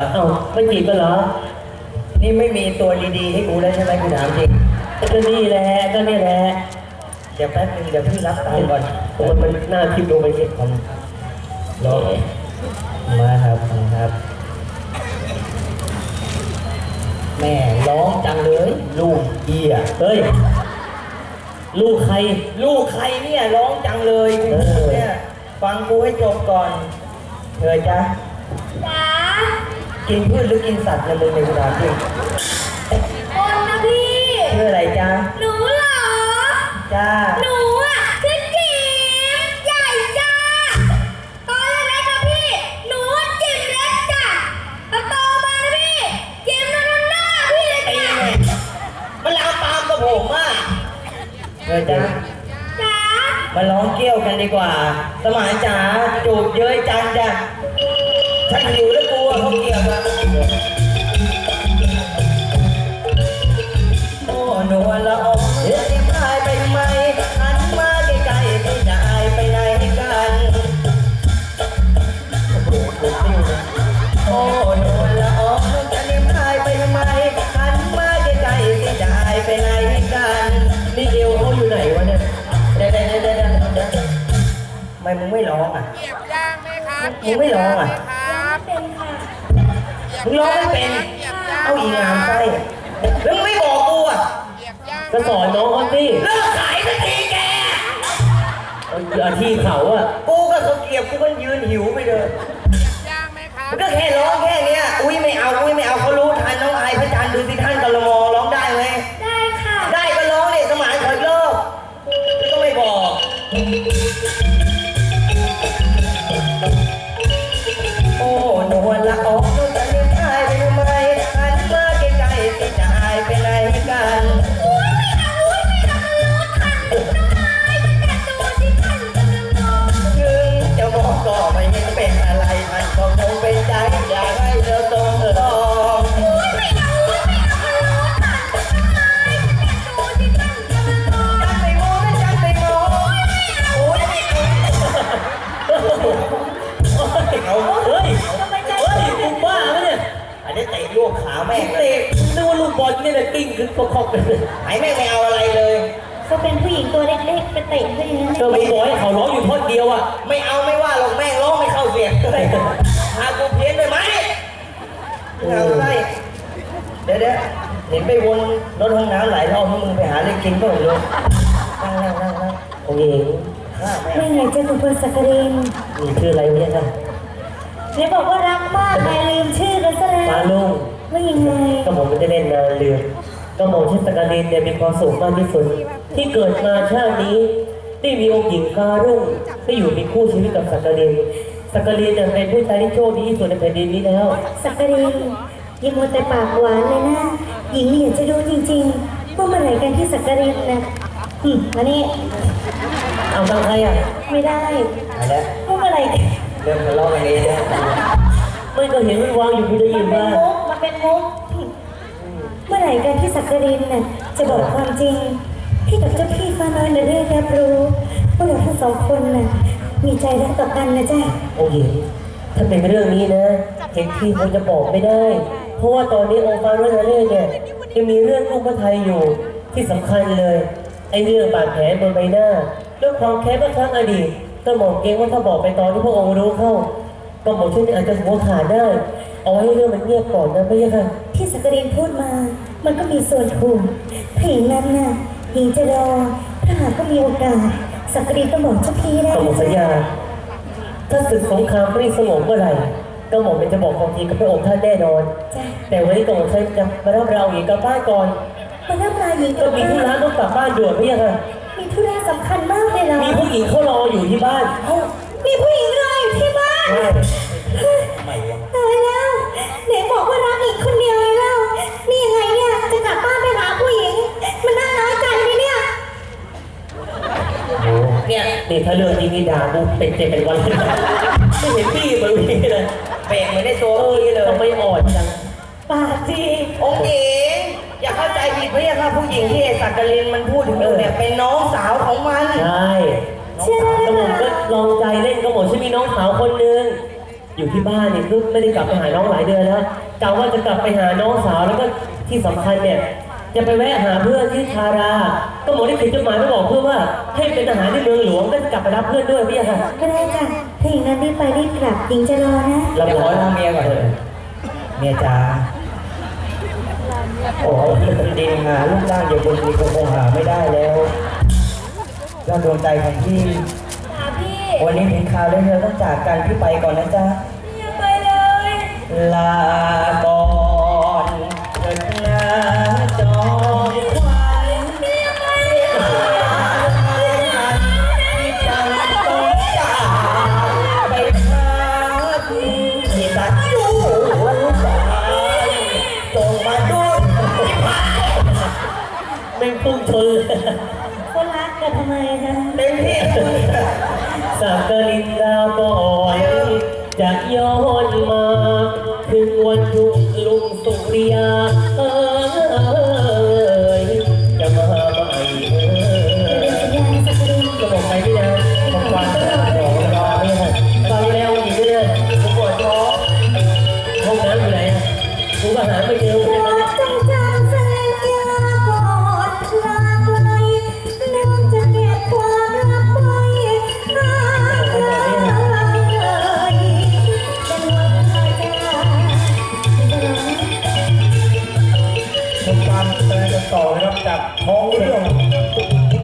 เอ้าไม่จีบกันเหรอ นี่ไม่มีตัวดีๆให้กูแล้วใช่ไหมกูถามจริงก็นี่แหละก็นี่แหละ เดี๋ยวแป๊บนึงเดี๋ยวพี่รับตังค์ก่อนตัวมันหน้าทิพย์ลงไปเช็คของรอมาครับครับ แม่ร้องจังเลย ลูกเอียเฮ้ย ลูกใคร ลูกใครเนี่ยร้องจังเลยเออเนี่ยฟังกูให้จบก่อนเธอจ๊ะจ๋า กินพืชหรือกินสัตว์นะมึงในกูถามจริงคนนะพี่ชื่ออะไรจ๊ะหนูเหรอจ้าหนูอะชื่อจิ๋มใหญ่จ้าตอนเล็กๆอะพี่หนูจิ๋มเล็กจ้ะพอโตมานะพี่จิ๋มนั่นหน้าพี่เลยไอ้จ้ะเนี่ยมันลามปามกับผมอะเธอจ๊ะจ๋ามาร้องเกี่ยวกันดีกว่า สมานจ๋าจูบเย้ยจังจ้ะฉันหิวแล้ว กูอะเขาเกี่ยวกันโอ้หนวลละอองเฮ้ยพายไปทำไมหันมาใกล้ๆไม่ได้ไปไหนกันโอ้หนวลละอองจะเลี้ยงพายไปทำไมหันมาใกล้ๆไม่ได้ไปไหนกันนี่เอวเขาอยู่ไหนวะเนี่ยเดี๋ยวเดี๋ยวเดี๋ยวเดี๋ยวเดี๋ยวทำไมมึงไม่ร้องอะเหยียบย่างไหมครับมึงไม่ร้องอะครับเป็นค่ะ มึงร้องไม่เป็นเหยียบย่างเอาอีงามไส้แล้วมึงไม่บอกกูอะเหยียบย่างก็สอนน้องเขาสิเลิกขายสักทีแกเอาอาชีพเขาอะกูก็เขาเกลียบกูก็ยืนหิวไปเลยเหยียบย่างไหมครับมันก็แค่ร้องแค่เนี้ยอุ้ยไม่เอาอุ้ยไม่เอาเขารู้ แม่งเลเตะยนึกว่าลูกบอลนี่แหละกิ้งขึ้นประคอกเลยไอ้แม่งไม่เอาอะไรเลยก็เป็นผู้หญิงตัวเล็กๆไปเตะเขาอย่างนั้นก็ไม่บอกให้เขาร้องอยู่ท่อนเดียวอะไม่เอาไม่ว่าหรอกแม่งร้องไม่เข้าเสียงเลยพากูเพี้ยนไปไหมเอาไรเดี๋ยวเดี๋ยวเห็นไปวนรถห้องน้ำหลายรอบให้มึงไปหาเล็กกินก็ไม่รู้นั่งนั่งนั่งนั่งองค์หญิงข้าแม่ไม่ไงเจ้าคุณพลสักกรินมีชื่ออะไรวะเนี่ยคะไหนบอกว่ารักมากไงลืมชื่อกันซะแล้วฟ้าลุง ว่ายังไงก็ผมไม่ได้เล่นนานเรือก็หมองที่สกาลินเนี่ยมีความสุขมากที่สุดที่เกิดมาชาตินี้ได้มีองค์หญิงฟ้ารุ่งได้อยู่เป็นคู่ชีวิตกับสกาลินสกาลินเนี่ยเป็นผู้ชายที่โชคดีที่สุดในแผ่นดินนี้แล้ว สักกรินอยังมัวแต่ปากหวานเลยนะ หญิงอยากจะรู้จริงๆว่าเมื่อไหร่กันที่สักกรินนะอืมมานี่เอาทางใครอะไม่ได้เอาละว่าเมื่อไหร่กันเริ่มทะเลาะกันเองแล้วไม่ก็เห็นมันวางอยู่พี่ได้มัยินนเป็นว่ามุกมันเป็นมุก เมื่อไหร่กันที่สักกรินน่ะจะบอกความจริงให้กับเจ้าพี่ฟ้าน้อยนะได้รับรู้ว่าเราทั้งสองคนน่ะมีใจรักต่อกันนะจ๊ะองค์หญิงถ้าเป็นเรื่องนี้นะเห็นพี่คงจะบอกไม่ได้ เพราะว่าตอนนี้องค์ฟ้ารุ่งเรื่องเนี่ยยังมีเรื่องลูกพระไทยอยู่ที่สำคัญเลยไอ้เรื่องบาดแผลบนใบหน้าเรื่องความแค้นเมื่อครั้งอดีตก็หมองเกงว่าถ้าบอกไปตอนที่พระองค์รู้เข้า ก็หมองช่วยอาจจะหัวขาดได้ เอาไว้ให้เรื่องมันเงียบก่อนนะไม่ใช่ค่ะ ที่สักกรินพูดมา มันก็มีส่วนถูกถ้าอย่างนั้นน่ะหญิงจะรอ ถ้าหากก็มีโอกาส สักกรินก็บอกเจ้าพี่ได้ก็หมดสัญญา ถ้าศึกสงครามไม่สงบเมื่อไหร่ก็หมอเป็นจะบอกความจริงกับพระองค์ท่านแน่นอน จ้ะแต่วันนี้ก่อนท่านจะมารับเราอีกกลับบ้านก่อน มารับลาหญิงก็มีธุระต้องกลับบ้านด่วนไม่ใช่ค่ะมีธุระสำคัญมากเลยเหรอมีผู้หญิงเขารออยู่ที่บ้านเอ้ามีผู้หญิงรออยู่ที่บ้าน ใช่ ตายแล้วไหนบอกว่ารักอีกค ถ้าเรื่องนี้นี่ด่ากูเป็นเจ็บเป็นวันเลยไม่เห็นพี่เหมือนพี่เลยเบรกเหมือนในตัวเออพี่เลยทำไมอ่อนจังปากดีองค์หญิงอย่าเข้าใจผิดพี่ค่ะผู้หญิงที่ไอ้สักกลินมันพูดถึงอยู่เนี่ยเป็นน้องสาวของมันใช่เชื่อก็หมอก็ลองใจเล่นก็หมอฉันมีน้องสาวคนหนึงอยู่ที่บ้านเนี่ยคือไม่ได้กลับไปหาน้องหลายเดือนแล้วกะว่าจะกลับไปหาน้องสาวแล้วก็ที่สำคัญเนี่ย จะไปแวะหาเพื่อนที่ทารา ก็หมอได้เขียนจดหมายมาบอกเพื่อนว่า ให้เป็นทหารในเมืองหลวงก็จะกลับไปรับเพื่อนด้วยพี่ค่ะก็ได้จ้ะถ้าอย่างนั้นรีบไปรีบกลับหญิงจะรอนะเดี๋ยวขอทำเมียก่อนเถอะเมียจ๋าโอ้โหดินหาลูกร่างเดียวคนนี้คงคงหาไม่ได้แล้วยอดดวงใจของพี่ค่ะพี่วันนี้ถึงคราวแล้วเธอต้องจากกันพี่ไปก่อนนะจ๊ะอย่าไปเลย ลาก่อน แม่งพุ่งชนเลยคนรักกันทำไมคะเต็มที่เลยสักกลินดาวก่อนจะย้อนมา ถึงวันรุ่งลุงสุริยาเอ้ย